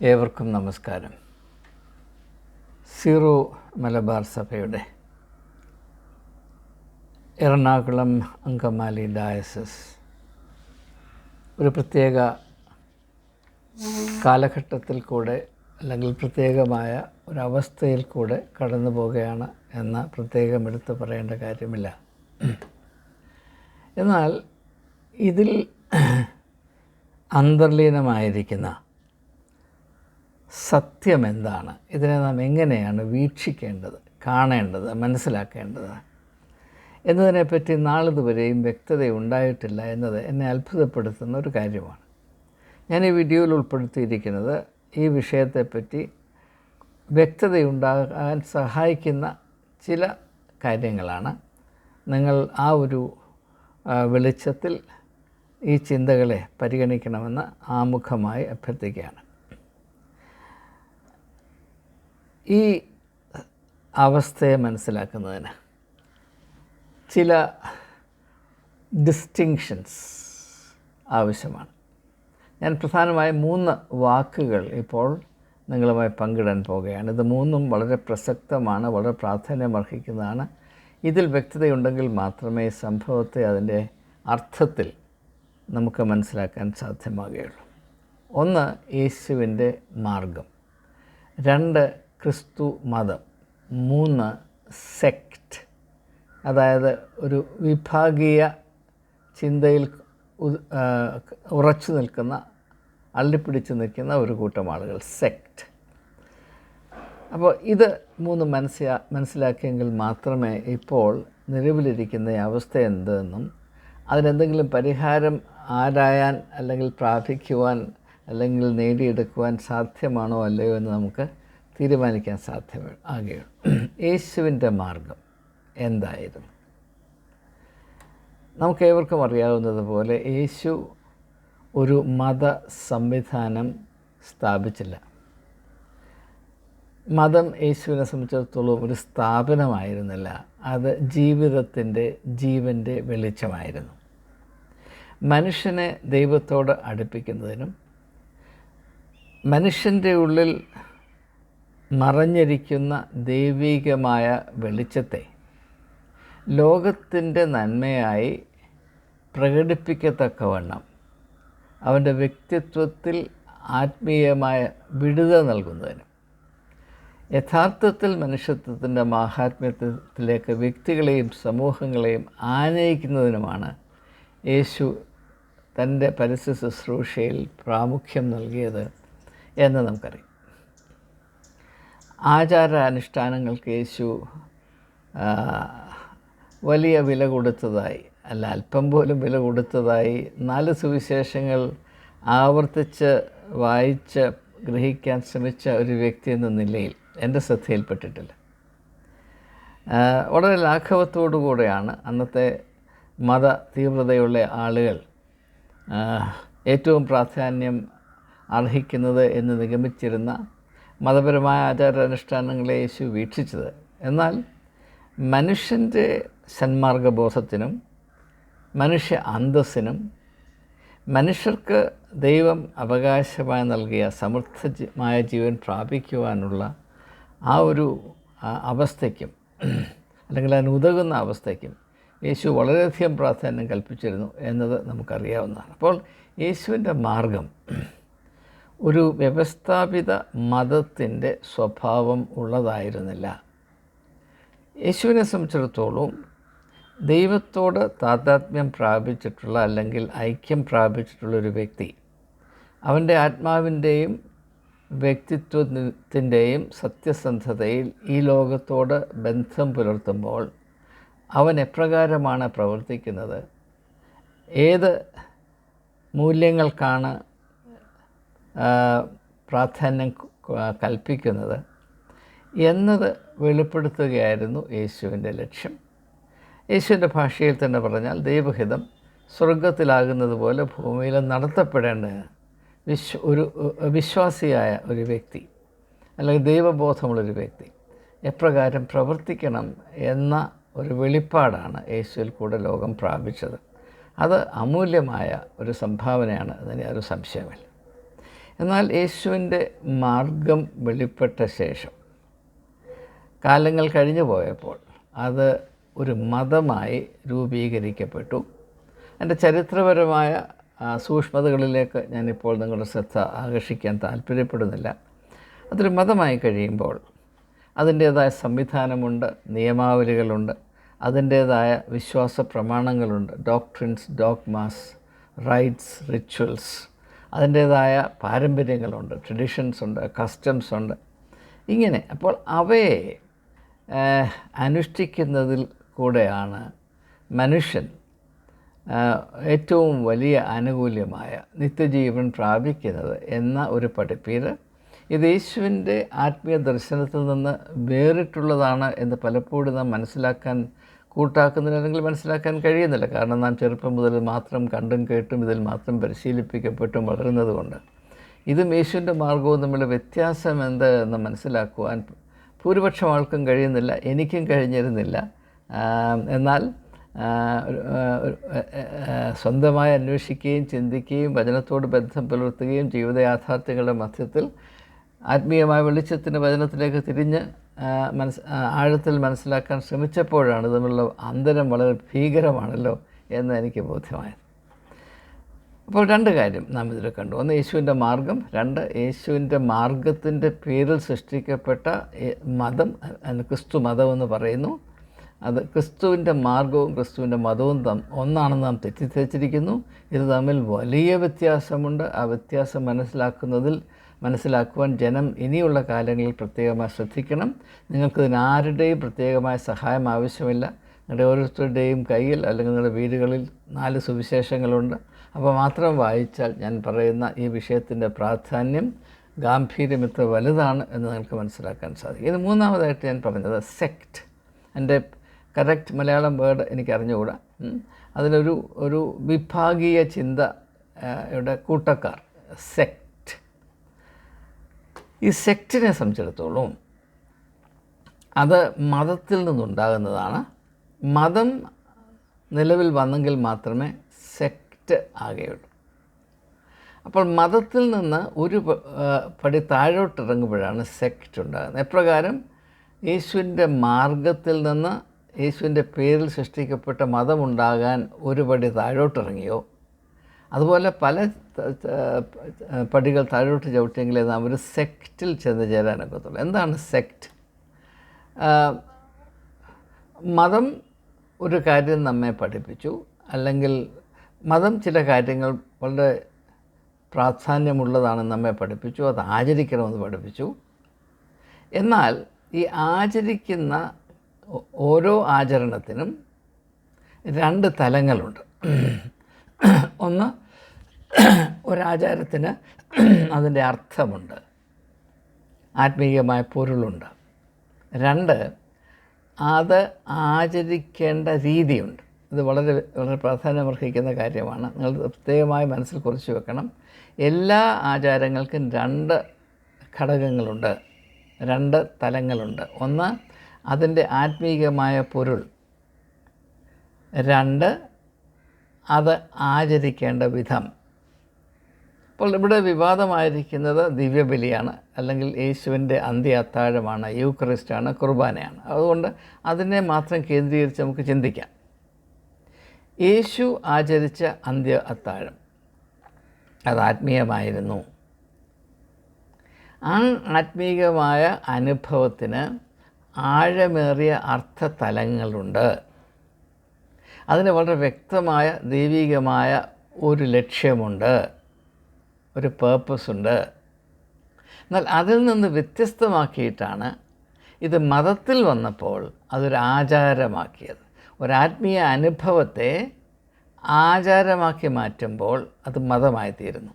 ഏവർക്കും നമസ്കാരം. സീറോ മലബാർ സഭയുടെ എറണാകുളം അങ്കമാലി ഡയസസ് ഒരു പ്രത്യേക കാലഘട്ടത്തിൽ കൂടെ അല്ലെങ്കിൽ പ്രത്യേകമായ ഒരവസ്ഥയിൽ കൂടെ കടന്നു പോവുകയാണ് എന്ന പ്രത്യേകം എടുത്തു പറയേണ്ട കാര്യമില്ല. എന്നാൽ ഇതിൽ അന്തർലീനമായിരിക്കുന്ന സത്യം എന്താണ് ഇതിനെ നാം എങ്ങനെയാണ് വീക്ഷിക്കേണ്ടത് കാണേണ്ടത് മനസ്സിലാക്കേണ്ടത്? എന്നതിനെപ്പറ്റി നാളിതുവരെയും വ്യക്തത ഉണ്ടായിട്ടില്ല എന്നത് എന്നെ അത്ഭുതപ്പെടുത്തുന്ന ഒരു കാര്യമാണ്. ഞാൻ ഈ വീഡിയോയിൽ ഉൾപ്പെടുത്തിയിരിക്കുന്നത് ഈ വിഷയത്തെപ്പറ്റി വ്യക്തതയുണ്ടാകാൻ സഹായിക്കുന്ന ചില കാര്യങ്ങളാണ്. നിങ്ങൾ ആ ഒരു വെളിച്ചത്തിൽ ഈ ചിന്തകളെ പരിഗണിക്കണമെന്ന് ആമുഖമായി അഭ്യർത്ഥിക്കുകയാണ്. ഈ അവസ്ഥയെ മനസ്സിലാക്കുന്നതിന് ചില ഡിസ്റ്റിങ്ഷൻസ് ആവശ്യമാണ്. ഞാൻ പ്രധാനമായും മൂന്ന് വാക്കുകൾ ഇപ്പോൾ നിങ്ങളുമായി പങ്കിടാൻ പോകുകയാണ് ഇത് മൂന്നും വളരെ പ്രസക്തമാണ് വളരെ പ്രാധാന്യമർഹിക്കുന്നതാണ്. ഇതിൽ വ്യക്തതയുണ്ടെങ്കിൽ മാത്രമേ സംഭവത്തെ അതിന്റെ അർത്ഥത്തിൽ നമുക്ക് മനസ്സിലാക്കാൻ സാധ്യമാകുകയുള്ളൂ. ഒന്ന് യേശുവിന്റെ മാർഗം. രണ്ട് ക്രിസ്തു മതം. മൂന്ന് സെക്റ്റ് അതായത് ഒരു വിഭാഗീയ ചിന്തയിൽ ഉറച്ചു നിൽക്കുന്ന അള്ളിപ്പിടിച്ചു നിൽക്കുന്ന ഒരു കൂട്ടം ആളുകൾ സെക്റ്റ് അപ്പോൾ ഇത് മൂന്ന് മനസ്സിലാ മനസ്സിലാക്കിയെങ്കിൽ മാത്രമേ ഇപ്പോൾ നിലവിലിരിക്കുന്ന അവസ്ഥ എന്തെന്നും അതിനെന്തെങ്കിലും പരിഹാരം ആരായാൻ അല്ലെങ്കിൽ പ്രാപിക്കുവാൻ അല്ലെങ്കിൽ നേടിയെടുക്കുവാൻ സാധ്യമാണോ അല്ലയോ എന്ന് നമുക്ക് തീരുമാനിക്കാൻ സാധ്യമ ആകുകയുള്ളൂ യേശുവിന്റെ മാർഗം എന്തായിരുന്നു? നമുക്ക് ഏവർക്കും അറിയാവുന്നതുപോലെ യേശു ഒരു മത സംവിധാനം സ്ഥാപിച്ചില്ല. മതം യേശുവിനെ സംബന്ധിച്ചിടത്തോളം ഒരു സ്ഥാപനമായിരുന്നില്ല. അത് ജീവിതത്തിന്റെ ജീവന്റെ വെളിച്ചമായിരുന്നു. മനുഷ്യനെ ദൈവത്തോട് അടുപ്പിക്കുന്നതിനും മനുഷ്യന്റെ ഉള്ളിൽ മറഞ്ഞിരിക്കുന്ന ദൈവികമായ വെളിച്ചത്തെ ലോകത്തിന്റെ നന്മയായി പ്രകടിപ്പിക്കത്തക്കവണ്ണം അവന്റെ വ്യക്തിത്വത്തിൽ ആത്മീയമായ വിടുത നൽകുന്നതിനും. യഥാർത്ഥത്തിൽ മനുഷ്യത്വത്തിന്റെ മാഹാത്മ്യത്തിലേക്ക് വ്യക്തികളെയും സമൂഹങ്ങളെയും ആനയിക്കുന്നതിനുമാണ് യേശു തന്റെ പരസ്യ ശുശ്രൂഷയിൽ പ്രാമുഖ്യം നൽകിയത് എന്ന് നമുക്കറിയാം. ആചാര അനുഷ്ഠാനങ്ങൾക്ക് യേശു വലിയ വില കൊടുത്തതായി അല്ല അല്പം പോലും വില കൊടുത്തതായി നാല് സുവിശേഷങ്ങൾ ആവർത്തിച്ച് വായിച്ച് ഗ്രഹിക്കാൻ ശ്രമിച്ച ഒരു വ്യക്തി എന്ന നിലയിൽ എന്റെ ശ്രദ്ധയിൽപ്പെട്ടിട്ടില്ല. വളരെ ലാഘവത്തോടു കൂടെയാണ് അന്നത്തെ മത തീവ്രതയുള്ള ആളുകൾ ഏറ്റവും പ്രാധാന്യം അർഹിക്കുന്നത് എന്ന് നിഗമിച്ചിരുന്ന മതപരമായ ആചാരാനുഷ്ഠാനങ്ങളെ യേശു വീക്ഷിച്ചത്. എന്നാൽ മനുഷ്യന്റെ സന്മാർഗബോധത്തിനും മനുഷ്യ അന്തസ്സിനും മനുഷ്യർക്ക് ദൈവം അവകാശമായി നൽകിയ സമൃദ്ധമായ ജീവൻ പ്രാപിക്കുവാനുള്ള ആ ഒരു അവസ്ഥയ്ക്കും അല്ലെങ്കിൽ അതിന് ഉതകുന്ന അവസ്ഥയ്ക്കും യേശു വളരെയധികം പ്രാധാന്യം കൽപ്പിച്ചിരുന്നു എന്നത് നമുക്കറിയാവുന്നതാണ്. അപ്പോൾ യേശുവിന്റെ മാർഗം ഒരു വ്യവസ്ഥാപിത മതത്തിന്റെ സ്വഭാവം ഉള്ളതായിരുന്നില്ല. യേശുവിനെ സംബന്ധിച്ചിടത്തോളം ദൈവത്തോട് താതാത്മ്യം പ്രാപിച്ചിട്ടുള്ള അല്ലെങ്കിൽ ഐക്യം പ്രാപിച്ചിട്ടുള്ള ഒരു വ്യക്തി അവന്റെ ആത്മാവിന്റെയും വ്യക്തിത്വത്തിന്റെയും സത്യസന്ധതയിൽ ഈ ലോകത്തോട് ബന്ധം പുലർത്തുമ്പോൾ അവൻ എപ്രകാരമാണ് പ്രവർത്തിക്കുന്നത്? ഏത് മൂല്യങ്ങൾക്കാണ് പ്രാധാന്യം കൽപ്പിക്കുന്നത് എന്നത് വെളിപ്പെടുത്തുകയായിരുന്നു യേശുവിന്റെ ലക്ഷ്യം. യേശുവിന്റെ ഭാഷയിൽ തന്നെ പറഞ്ഞാൽ ദൈവഹിതം സ്വർഗത്തിലാകുന്നത് പോലെ ഭൂമിയിൽ നടത്തപ്പെടേണ്ടത് വിശ്വ ഒരു വിശ്വാസിയായ ഒരു വ്യക്തി അല്ലെങ്കിൽ ദൈവബോധമുള്ളൊരു വ്യക്തി എപ്രകാരം പ്രവർത്തിക്കണം എന്ന ഒരു വെളിപ്പാടാണ് യേശുവിൽ കൂടെ ലോകം പ്രാപിച്ചത്. അത് അമൂല്യമായ ഒരു സംഭാവനയാണ്. അതിന് ഒരു സംശയമില്ല എന്നാൽ യേശുവിന്റെ മാർഗം വെളിപ്പെട്ട ശേഷം കാലങ്ങൾ കഴിഞ്ഞു പോയപ്പോൾ അത് ഒരു മതമായി രൂപീകരിക്കപ്പെട്ടു. എന്റെ ചരിത്രപരമായ സൂക്ഷ്മതകളിലേക്ക് ഞാനിപ്പോൾ നിങ്ങളുടെ ശ്രദ്ധ ആകർഷിക്കാൻ താല്പര്യപ്പെടുന്നില്ല. അതൊരു മതമായി കഴിയുമ്പോൾ അതിന്റേതായ സംവിധാനമുണ്ട് നിയമാവലികളുണ്ട് അതിന്റേതായ വിശ്വാസ പ്രമാണങ്ങളുണ്ട് ഡോക്ട്രിൻസ് ഡോഗ്മാസ് റൈറ്റ്സ് റിച്വൽസ് അതിന്റേതായ പാരമ്പര്യങ്ങളുണ്ട് ട്രഡീഷൻസ് ഉണ്ട് കസ്റ്റംസ് ഉണ്ട്. ഇങ്ങനെ അപ്പോൾ അവയെ അനുഷ്ഠിക്കുന്നതിൽ കൂടെയാണ് മനുഷ്യൻ ഏറ്റവും വലിയ ആനുകൂല്യമായ നിത്യജീവൻ പ്രാപിക്കുന്നത് എന്ന ഒരു പഠിപ്പീര്. ഇത് യേശുവിന്റെ ആത്മീയ ദർശനത്തിൽ നിന്ന് വേറിട്ടുള്ളതാണ് എന്ന് പലപ്പോഴും നാം മനസ്സിലാക്കാൻ കൂട്ടാക്കുന്നതിന് അല്ലെങ്കിൽ മനസ്സിലാക്കാൻ കഴിയുന്നില്ല. കാരണം നാം ചെറുപ്പം മുതൽ മാത്രം കണ്ടും കേട്ടും ഇതിൽ മാത്രം പരിശീലിപ്പിക്കപ്പെട്ടും വളരുന്നതുകൊണ്ട്. ഇത് യേശുവിന്റെ മാർഗവും തമ്മിലുള്ള വ്യത്യാസം എന്ത് എന്ന് മനസ്സിലാക്കുവാൻ ഭൂരിപക്ഷം ആൾക്കും കഴിയുന്നില്ല. എനിക്കും കഴിഞ്ഞിരുന്നില്ല. എന്നാൽ സ്വന്തമായി അന്വേഷിക്കുകയും ചിന്തിക്കുകയും വചനത്തോട് ബന്ധം പുലർത്തുകയും ജീവിത യാഥാർത്ഥ്യങ്ങളുടെ മധ്യത്തിൽ ആത്മീയമായ വെളിച്ചത്തിന്റെ വചനത്തിലേക്ക് തിരിഞ്ഞ് മനസ് ആഴത്തിൽ മനസ്സിലാക്കാൻ ശ്രമിച്ചപ്പോഴാണ് തമ്മിലുള്ള അന്തരം വളരെ ഭീകരമാണല്ലോ എന്ന് എനിക്ക് ബോധ്യമായത്. അപ്പോൾ രണ്ട് കാര്യം നാം ഇതിൽ കണ്ടു. ഒന്ന് യേശുവിന്റെ മാർഗം. രണ്ട് യേശുവിന്റെ മാർഗത്തിന്റെ പേരിൽ സൃഷ്ടിക്കപ്പെട്ട മതം ക്രിസ്തു മതം എന്ന് പറയുന്നു. അത് ക്രിസ്തുവിന്റെ മാർഗവും ക്രിസ്തുവിന്റെ മതവും തം ഒന്നാണെന്ന് നാം തെറ്റിദ്ധരിച്ചിരിക്കുന്നു. ഇത് തമ്മിൽ വലിയ വ്യത്യാസമുണ്ട്. ആ വ്യത്യാസം മനസ്സിലാക്കുന്നതിൽ മനസ്സിലാക്കുവാൻ ജനം ഇനിയുള്ള കാലങ്ങളിൽ പ്രത്യേകമായി ശ്രദ്ധിക്കണം. നിങ്ങൾക്കിതിന് ആരുടെയും പ്രത്യേകമായ സഹായം ആവശ്യമില്ല. നിങ്ങളുടെ ഓരോരുത്തരുടെയും കയ്യിൽ അല്ലെങ്കിൽ നിങ്ങളുടെ വീടുകളിൽ നാല് സുവിശേഷങ്ങളുണ്ട്. അപ്പോൾ മാത്രം വായിച്ചാൽ ഞാൻ പറയുന്ന ഈ വിഷയത്തിന്റെ പ്രാധാന്യം ഗാംഭീര്യം എത്ര വലുതാണ് എന്ന് നിങ്ങൾക്ക് മനസ്സിലാക്കാൻ സാധിക്കും. ഇത് മൂന്നാമതായിട്ട് ഞാൻ പറഞ്ഞത് സെക്റ്റ് എന്റെ കറക്റ്റ് മലയാളം വേർഡ് എനിക്ക് അറിഞ്ഞുകൂടാ. അതിലൊരു ഒരു വിഭാഗീയ ചിന്ത കൂട്ടക്കാർ സെക്റ്റ് ഈ സെക്റ്റിനെ സംബന്ധിച്ചിടത്തോളം അത് മതത്തിൽ നിന്നുണ്ടാകുന്നതാണ്. മതം നിലവിൽ വന്നെങ്കിൽ മാത്രമേ സെക്റ്റ് ആകുകയുള്ളൂ അപ്പോൾ മതത്തിൽ നിന്ന് ഒരു പടി താഴോട്ടിറങ്ങുമ്പോഴാണ് സെക്റ്റ് ഉണ്ടാകുന്നത്. എപ്രകാരം? യേശുവിന്റെ മാർഗത്തിൽ നിന്ന് യേശുവിന്റെ പേരിൽ സൃഷ്ടിക്കപ്പെട്ട മതമുണ്ടാകാൻ ഒരു പടി താഴോട്ടിറങ്ങിയോ അതുപോലെ പല പടികൾ താഴോട്ട് ചവിട്ടിയെങ്കിലേ നാം ഒരു സെക്റ്റിൽ ചെന്ന് ചേരാനൊക്കത്തുള്ളൂ. എന്താണ് സെക്റ്റ്? മതം ഒരു കാര്യം നമ്മെ പഠിപ്പിച്ചു. അല്ലെങ്കിൽ മതം ചില കാര്യങ്ങൾ വളരെ പ്രാധാന്യമുള്ളതാണ് നമ്മെ പഠിപ്പിച്ചു. അത് ആചരിക്കണമെന്ന് പഠിപ്പിച്ചു. എന്നാൽ ഈ ആചരിക്കുന്ന ഓരോ ആചരണത്തിനും രണ്ട് തലങ്ങളുണ്ട്. ഒന്ന് ഒരാചാരത്തിന് അതിന്റെ അർത്ഥമുണ്ട്. ആത്മീയമായ പൊരുളുണ്ട്. രണ്ട് അത് ആചരിക്കേണ്ട രീതിയുണ്ട്. ഇത് വളരെ വളരെ പ്രാധാന്യമർഹിക്കുന്ന കാര്യമാണ്. നിങ്ങൾ പ്രത്യേകമായി മനസ്സിൽ കുറിച്ച് വെക്കണം. എല്ലാ ആചാരങ്ങൾക്കും രണ്ട് ഘടകങ്ങളുണ്ട്. രണ്ട് തലങ്ങളുണ്ട്. ഒന്ന് അതിന്റെ ആത്മീയമായ പൊരുൾ. രണ്ട് അത് ആചരിക്കേണ്ട വിധം. അപ്പോൾ ഇവിടെ വിവാദമായിരിക്കുന്നത് ദിവ്യബലിയാണ് അല്ലെങ്കിൽ യേശുവിന്റെ അന്ത്യ അത്താഴമാണ് യൂക്രിസ്റ്റാണ് കുർബാനയാണ്. അതുകൊണ്ട് അതിനെ മാത്രം കേന്ദ്രീകരിച്ച് നമുക്ക് ചിന്തിക്കാം. യേശു ആചരിച്ച അന്ത്യ അത്താഴം അത് ആത്മീയമായിരുന്നു. ആ ആത്മീയമായ അനുഭവത്തിന് ആഴമേറിയ അർത്ഥതലങ്ങളുണ്ട്. അതിന് വളരെ വ്യക്തമായ ദൈവികമായ ഒരു ലക്ഷ്യമുണ്ട്. ഒരു പേർപ്പസ് ഉണ്ട്. എന്നാൽ അതിൽ നിന്ന് വ്യത്യസ്തമാക്കിയിട്ടാണ് ഇത് മതത്തിൽ വന്നപ്പോൾ അതൊരു ആചാരമാക്കിയത്. ഒരാത്മീയ അനുഭവത്തെ ആചാരമാക്കി മാറ്റുമ്പോൾ അത് മതമായി തീരുന്നു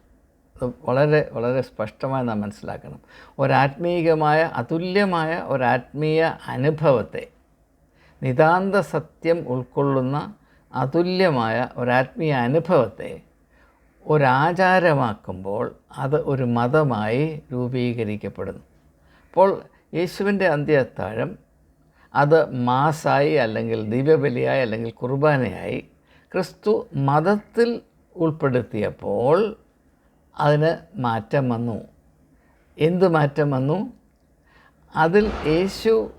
അത് വളരെ വളരെ സ്പഷ്ടമായി നാം മനസ്സിലാക്കണം. ഒരാത്മീയമായ അതുല്യമായ ഒരാത്മീയ അനുഭവത്തെ നിതാന്ത സത്യം ഉൾക്കൊള്ളുന്ന അതുല്യമായ ഒരാത്മീയ അനുഭവത്തെ ഒരാചാരമാക്കുമ്പോൾ അത് ഒരു മതമായി രൂപീകരിക്കപ്പെടുന്നു. അപ്പോൾ യേശുവിന്റെ അന്ത്യത്താഴം അത് മാസായി അല്ലെങ്കിൽ ദിവ്യബലിയായി അല്ലെങ്കിൽ കുർബാനയായി ക്രിസ്തു മതത്തിൽ ഉൾപ്പെടുത്തിയപ്പോൾ അതിന് മാറ്റം വന്നു. എന്ത് മാറ്റം വന്നു? അതിൽ യേശു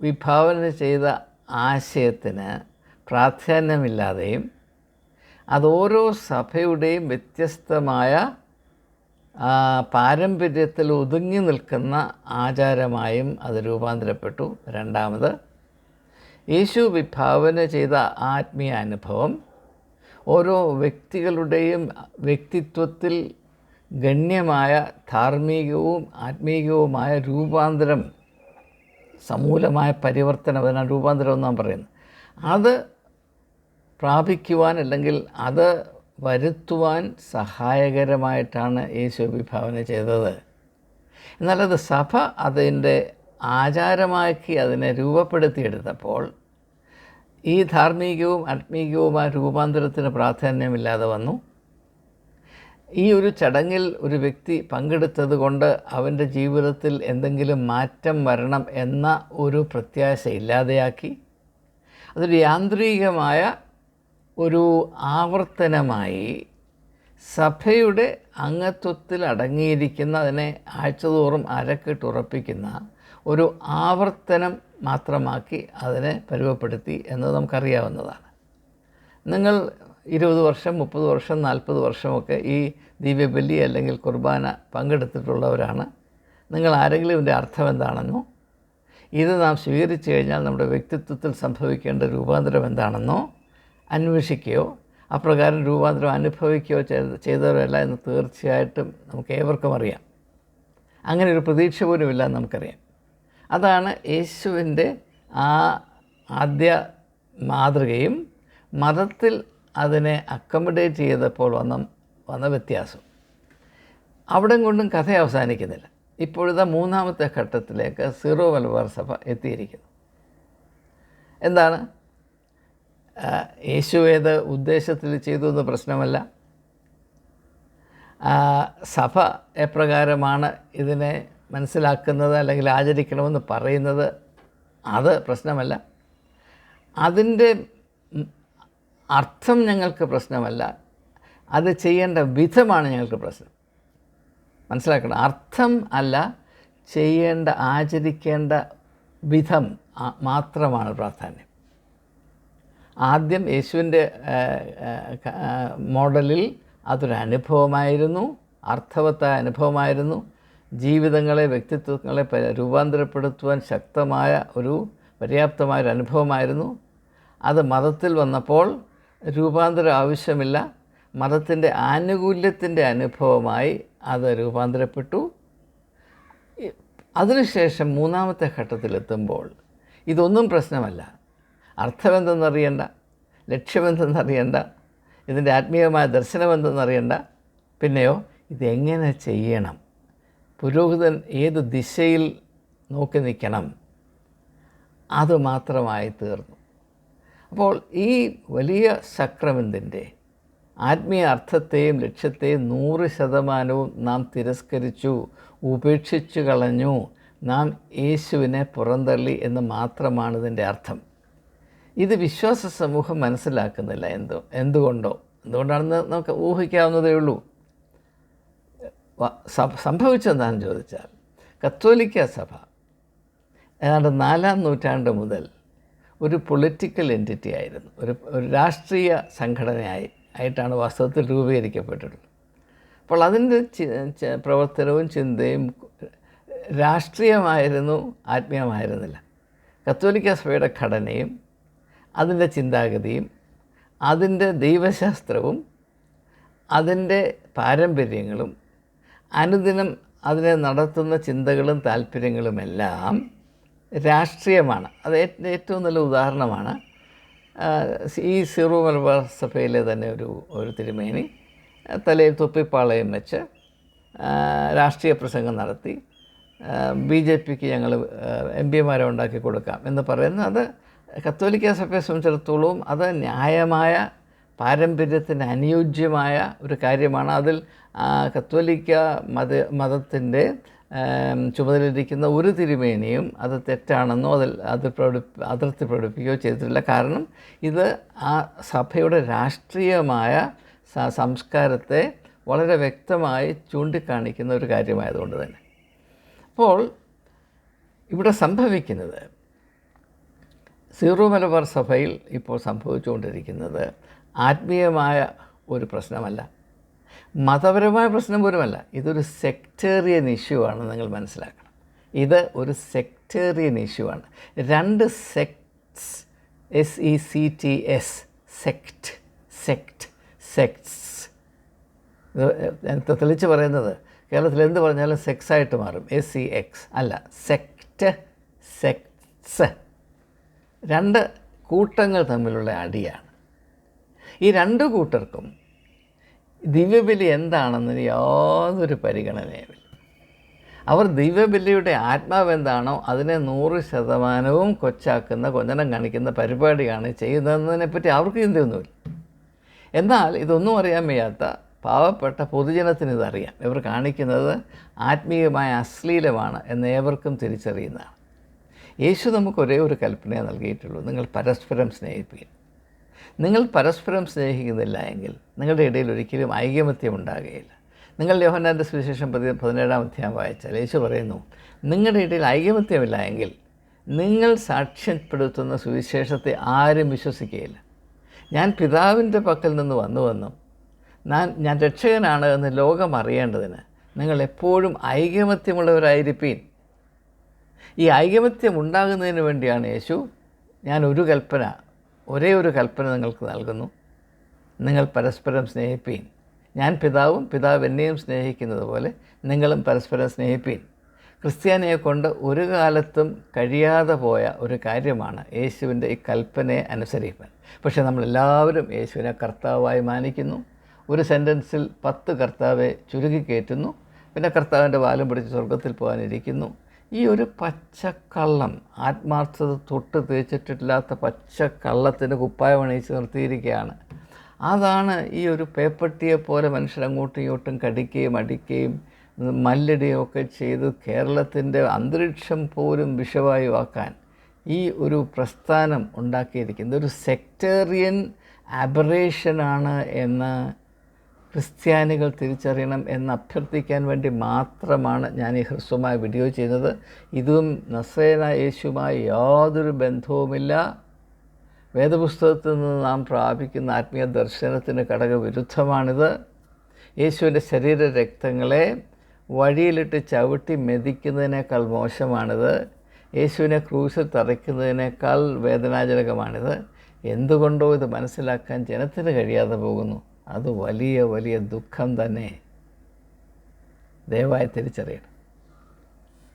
വിഭാവന ചെയ്ത ആശയത്തിന് പ്രാധാന്യമില്ലാതെയും അതോരോ സഭയുടെയും വ്യത്യസ്തമായ പാരമ്പര്യത്തിൽ ഒതുങ്ങി നിൽക്കുന്ന ആചാരമായും അത് രൂപാന്തരപ്പെട്ടു. രണ്ടാമത് യേശു വിഭാവന ചെയ്ത ആത്മീയ അനുഭവം ഓരോ വ്യക്തികളുടെയും വ്യക്തിത്വത്തിൽ ഗണ്യമായ ധാർമ്മികവും ആത്മീയവുമായ രൂപാന്തരം സമൂലമായ പരിവർത്തനം അതിനാണ് രൂപാന്തരം എന്നാണ് പറയുന്നത്. അത് പ്രാപിക്കുവാൻ അല്ലെങ്കിൽ അത് വരുത്തുവാൻ സഹായകരമായിട്ടാണ് യേശു വിഭാവന ചെയ്തത്. എന്നാലത് സഭ അതിന്റെ ആചാരമാക്കി അതിനെ രൂപപ്പെടുത്തിയെടുത്തപ്പോൾ ഈ ധാർമ്മികവും ആത്മീകവുമായ രൂപാന്തരത്തിന് പ്രാധാന്യമില്ലാതെ വന്നു. ഈ ഒരു ചടങ്ങിൽ ഒരു വ്യക്തി പങ്കെടുത്തത് കൊണ്ട് അവന്റെ ജീവിതത്തിൽ എന്തെങ്കിലും മാറ്റം വരണം എന്ന ഒരു പ്രത്യാശ ഇല്ലാതെയാക്കി. അതൊരു യാന്ത്രികമായ ഒരു ആവർത്തനമായി സഭയുടെ അംഗത്വത്തിൽ അടങ്ങിയിരിക്കുന്ന അതിനെ ആഴ്ചതോറും അരക്കിട്ടുറപ്പിക്കുന്ന ഒരു ആവർത്തനം മാത്രമാക്കി അതിനെ പരുവപ്പെടുത്തി എന്നത് നമുക്കറിയാവുന്നതാണ്. നിങ്ങൾ ഇരുപത് വർഷം മുപ്പത് വർഷം നാൽപ്പത് വർഷമൊക്കെ ഈ ദിവ്യബലി അല്ലെങ്കിൽ കുർബാന പങ്കെടുത്തിട്ടുള്ളവരാണ്. നിങ്ങൾ ആരെങ്കിലും ഇതിന്റെ അർത്ഥം എന്താണെന്നോ ഇത് നാം സ്വീകരിച്ചു കഴിഞ്ഞാൽ നമ്മുടെ വ്യക്തിത്വത്തിൽ സംഭവിക്കേണ്ട രൂപാന്തരം എന്താണെന്നോ അന്വേഷിക്കുകയോ അപ്രകാരം രൂപാന്തരം അനുഭവിക്കുകയോ ചെയ്ത ചെയ്തവരല്ല എന്ന് തീർച്ചയായിട്ടും നമുക്ക് ഏവർക്കും അറിയാം. അങ്ങനെ ഒരു പ്രതീക്ഷ പോലും ഇല്ല എന്ന് നമുക്കറിയാം. അതാണ് യേശുവിന്റെ ആ ആദ്യ മാതൃകയും മതത്തിൽ അതിനെ അക്കോമഡേറ്റ് ചെയ്തപ്പോൾ വന്ന വന്ന വ്യത്യാസം അവിടെ കൊണ്ടും കഥ അവസാനിക്കുന്നില്ല. ഇപ്പോഴത്തെ മൂന്നാമത്തെ ഘട്ടത്തിലേക്ക് സീറോ മലബാർ സഭ എത്തിയിരിക്കുന്നു. എന്താണ്? യേശു ഏത് ഉദ്ദേശത്തിൽ ചെയ്തു എന്ന് പ്രശ്നമല്ല. സഭ എപ്രകാരമാണ് ഇതിനെ മനസ്സിലാക്കുന്നത് അല്ലെങ്കിൽ ആചരിക്കണമെന്ന് പറയുന്നത് അത് പ്രശ്നമല്ല. അതിന്റെ അർത്ഥം ഞങ്ങൾക്ക് പ്രശ്നമല്ല. അത് ചെയ്യേണ്ട വിധമാണ് ഞങ്ങൾക്ക് പ്രശ്നം. മനസ്സിലാക്കണം. അർത്ഥം അല്ല ചെയ്യേണ്ട ആചരിക്കേണ്ട വിധം മാത്രമാണ് പ്രാധാന്യം. ആദ്യം യേശുവിന്റെ മോഡലിൽ അതൊരു അനുഭവമായിരുന്നു അർത്ഥവത്ത അനുഭവമായിരുന്നു. ജീവിതങ്ങളെ വ്യക്തിത്വങ്ങളെ രൂപാന്തരപ്പെടുത്തുവാൻ ശക്തമായ ഒരു പര്യാപ്തമായൊരു അനുഭവമായിരുന്നു. അത് മതത്തിൽ വന്നപ്പോൾ രൂപാന്തരം ആവശ്യമില്ല. മതത്തിന്റെ ആനുകൂല്യത്തിന്റെ അനുഭവമായി അത് രൂപാന്തരപ്പെട്ടു. അതിനുശേഷം മൂന്നാമത്തെ ഘട്ടത്തിലെത്തുമ്പോൾ ഇതൊന്നും പ്രശ്നമല്ല. അർത്ഥമെന്തെന്നറിയണ്ട ലക്ഷ്യമെന്തെന്നറിയണ്ട ഇതിന്റെ ആത്മീയമായ ദർശനമെന്തെന്നറിയണ്ട. പിന്നെയോ ഇതെങ്ങനെ ചെയ്യണം? പുരോഹിതൻ ഏത് ദിശയിൽ നോക്കി നിൽക്കണം? അതുമാത്രമായി തീർന്നു. അപ്പോൾ ഈ വലിയ സക്രമത്തിന്റെ ആത്മീയ അർത്ഥത്തെയും ലക്ഷ്യത്തെയും നൂറ് ശതമാനവും നാം തിരസ്കരിച്ചു ഉപേക്ഷിച്ചു കളഞ്ഞു. നാം യേശുവിനെ പുറന്തള്ളി എന്ന് മാത്രമാണ് ഇതിന്റെ അർത്ഥം. ഇത് വിശ്വാസ സമൂഹം മനസ്സിലാക്കുന്നില്ല എന്തോ എന്തുകൊണ്ടോ. എന്തുകൊണ്ടാണെന്ന് നമുക്ക് ഊഹിക്കാവുന്നതേ ഉള്ളൂ. സംഭവിച്ചെന്താണെന്ന് ചോദിച്ചാൽ കത്തോലിക്ക സഭ ഏതാണ്ട് നാലാം നൂറ്റാണ്ട് മുതൽ ഒരു പൊളിറ്റിക്കൽ എന്റിറ്റി ആയിരുന്നു. ഒരു ഒരു രാഷ്ട്രീയ സംഘടനയായി ആയിട്ടാണ് വാസ്തവത്തിൽ രൂപീകരിക്കപ്പെട്ടിട്ടുള്ളത്. അപ്പോൾ അതിന്റെ പ്രവർത്തനവും ചിന്തയും രാഷ്ട്രീയമായിരുന്നു ആത്മീയമായിരുന്നില്ല. കത്തോലിക്ക സഭയുടെ ഘടനയും അതിന്റെ ചിന്താഗതിയും അതിന്റെ ദൈവശാസ്ത്രവും അതിന്റെ പാരമ്പര്യങ്ങളും അനുദിനം അതിനെ നടത്തുന്ന ചിന്തകളും താല്പര്യങ്ങളുമെല്ലാം രാഷ്ട്രീയമാണ്. അത് ഏറ്റ് ഏറ്റവും നല്ല ഉദാഹരണമാണ്. ഈ സിറോ മലബാർ സഭയിലെ തന്നെ ഒരു ഒരു തിരുമേനി തലയിൽ തൊപ്പിപ്പാളയം വെച്ച് രാഷ്ട്രീയ പ്രസംഗം നടത്തി ബി ജെ പിക്ക് ഞങ്ങൾ എം പിമാരെ ഉണ്ടാക്കി കൊടുക്കാം എന്ന് പറയുന്നത് അത് കത്തോലിക്ക സഭയെ സംബന്ധിച്ചിടത്തോളം അത് ന്യായമായ പാരമ്പര്യത്തിന് അനുയോജ്യമായ ഒരു കാര്യമാണ്. അതിൽ കത്തോലിക്ക മത മതത്തിന്റെ ചുമതലയിരിക്കുന്ന ഒരു തിരുമേനിയും അത് തെറ്റാണെന്നോ അതിൽ അത് പ്രകടി അതിർത്തി പ്രകടിപ്പിക്കുകയോ ചെയ്തിട്ടില്ല. കാരണം ഇത് ആ സഭയുടെ രാഷ്ട്രീയമായ സംസ്കാരത്തെ വളരെ വ്യക്തമായി ചൂണ്ടിക്കാണിക്കുന്ന ഒരു കാര്യമായതുകൊണ്ട് തന്നെ. അപ്പോൾ ഇവിടെ സംഭവിക്കുന്നത് സീറോ മലബാർ സഭയിൽ ഇപ്പോൾ സംഭവിച്ചുകൊണ്ടിരിക്കുന്നത് ആത്മീയമായ ഒരു പ്രശ്നമല്ല. മതപരമായ പ്രശ്നം പോലുമല്ല. ഇതൊരു സെക്ടേറിയൻ ഇഷ്യൂ ആണ് നിങ്ങൾ മനസ്സിലാക്കണം. ഇത് ഒരു സെക്ടേറിയൻ ഇഷ്യൂ ആണ്. രണ്ട് sects S E C T S sect sect sects ഞാൻ തെളിച്ച് പറയുന്നത് കേരളത്തിൽ എന്ത് പറഞ്ഞാലും സെക്സ് ആയിട്ട് മാറും. എസ് സി എക്സ് അല്ല. സെക്ട് സെക്ട്സ് രണ്ട് കൂട്ടങ്ങൾ തമ്മിലുള്ള അടിയാണ്. ഈ രണ്ട് കൂട്ടർക്കും ദിവ്യബലി എന്താണെന്ന് യാതൊരു പരിഗണനയുമില്ല. അവർ ദിവ്യബലിയുടെ ആത്മാവ് എന്താണോ അതിനെ നൂറ് ശതമാനവും കൊച്ചാക്കുന്ന കൊഞ്ഞനം കാണിക്കുന്ന പരിപാടിയാണ് ചെയ്യുന്നതിനെപ്പറ്റി അവർക്ക് ചിന്തയൊന്നുമില്ല. എന്നാൽ ഇതൊന്നും അറിയാൻ വയ്യാത്ത പാവപ്പെട്ട പൊതുജനത്തിന് ഇതറിയാം. ഇവർ കാണിക്കുന്നത് ആത്മീയമായ അശ്ലീലമാണ് എന്ന് ഏവർക്കും തിരിച്ചറിയുന്നതാണ്. യേശു നമുക്ക് ഒരേ ഒരു കൽപ്പനയെ നൽകിയിട്ടുള്ളൂ. നിങ്ങൾ പരസ്പരം സ്നേഹിപ്പിക്കും നിങ്ങൾ പരസ്പരം സ്നേഹിക്കുന്നില്ല എങ്കിൽ നിങ്ങളുടെ ഇടയിൽ ഒരിക്കലും ഐകമത്യം ഉണ്ടാകുകയില്ല. നിങ്ങൾ യോഹന്നാന്റെ സുവിശേഷം പതി പതിനേഴാം അധ്യായം വായിച്ചാൽ യേശു പറയുന്നു നിങ്ങളുടെ ഇടയിൽ ഐകമത്യമില്ല എങ്കിൽ നിങ്ങൾ സാക്ഷ്യപ്പെടുത്തുന്ന സുവിശേഷത്തെ ആരും വിശ്വസിക്കുകയില്ല. ഞാൻ പിതാവിന്റെ പക്കൽ നിന്ന് വന്നുവെന്നും ഞാൻ ഞാൻ രക്ഷകനാണ് എന്ന് ലോകം അറിയേണ്ടതിന് നിങ്ങൾ എപ്പോഴും ഐകമത്യമുള്ളവരായിരിപ്പീൻ. ഈ ഐകമത്യം ഉണ്ടാകുന്നതിന് വേണ്ടിയാണ് യേശു ഞാൻ ഒരു കൽപ്പന ഒരേ ഒരു കൽപ്പന നിങ്ങൾക്ക് നൽകുന്നു. നിങ്ങൾ പരസ്പരം സ്നേഹിപ്പീൻ. ഞാൻ പിതാവും പിതാവ് എന്നെയും സ്നേഹിക്കുന്നത് പോലെ നിങ്ങളും പരസ്പരം സ്നേഹിപ്പീൻ. ക്രിസ്ത്യാനിയെ കൊണ്ട് ഒരു കാലത്തും കഴിയാതെ പോയ ഒരു കാര്യമാണ് യേശുവിന്റെ ഈ കൽപ്പനയെ അനുസരിക്കാൻ പക്ഷേ നമ്മളെല്ലാവരും യേശുവിനെ കർത്താവായി മാനിക്കുന്നു. ഒരു സെന്റൻസിൽ പത്ത് കർത്താവെ ചുരുക്കിക്കയറ്റുന്നു പിന്നെ കർത്താവിന്റെ വാലും പിടിച്ച് സ്വർഗത്തിൽ പോകാനിരിക്കുന്നു. ഈ ഒരു പച്ചക്കള്ളം ആത്മാർത്ഥത തൊട്ട് തേച്ചിട്ടില്ലാത്ത പച്ചക്കള്ളത്തിന് കുപ്പായം അണിയിച്ച് നിർത്തിയിരിക്കുകയാണ്. അതാണ് ഈ ഒരു പേപ്പട്ടിയെ പോലെ മനുഷ്യർ അങ്ങോട്ടും ഇങ്ങോട്ടും കടിക്കുകയും അടിക്കുകയും മല്ലിടുകയൊക്കെ ചെയ്ത് കേരളത്തിന്റെ അന്തരീക്ഷം പോലും വിഷവായുവാക്കാൻ ഈ ഒരു പ്രസ്ഥാനം ഉണ്ടാക്കിയിരിക്കുന്നത്. ഒരു സെക്ടേറിയൻ അബറേഷനാണ് എന്ന് ക്രിസ്ത്യാനികൾ തിരിച്ചറിയണം എന്ന് അഭ്യർത്ഥിക്കാൻ വേണ്ടി മാത്രമാണ് ഞാൻ ഈ ഹ്രസ്വമായ വീഡിയോ ചെയ്യുന്നത്. ഇതും നസേന യേശുമായി യാതൊരു ബന്ധവുമില്ല. വേദപുസ്തകത്തിൽ നിന്ന് നാം പ്രാപിക്കുന്ന ആത്മീയ ദർശനത്തിന് ഘടകവിരുദ്ധമാണിത് യേശുവിന്റെ ശരീര രക്തങ്ങളെ വഴിയിലിട്ട് ചവിട്ടി മെതിക്കുന്നതിനേക്കാൾ മോശമാണിത്. യേശുവിനെ ക്രൂശിൽ തറയ്ക്കുന്നതിനേക്കാൾ വേദനാജനകമാണിത്. എന്തുകൊണ്ടോ ഇത് മനസ്സിലാക്കാൻ ജനത്തിന് കഴിയാതെ പോകുന്നു. അത് വലിയ വലിയ ദുഃഖം തന്നെ ദയവായി തിരിച്ചറിയണം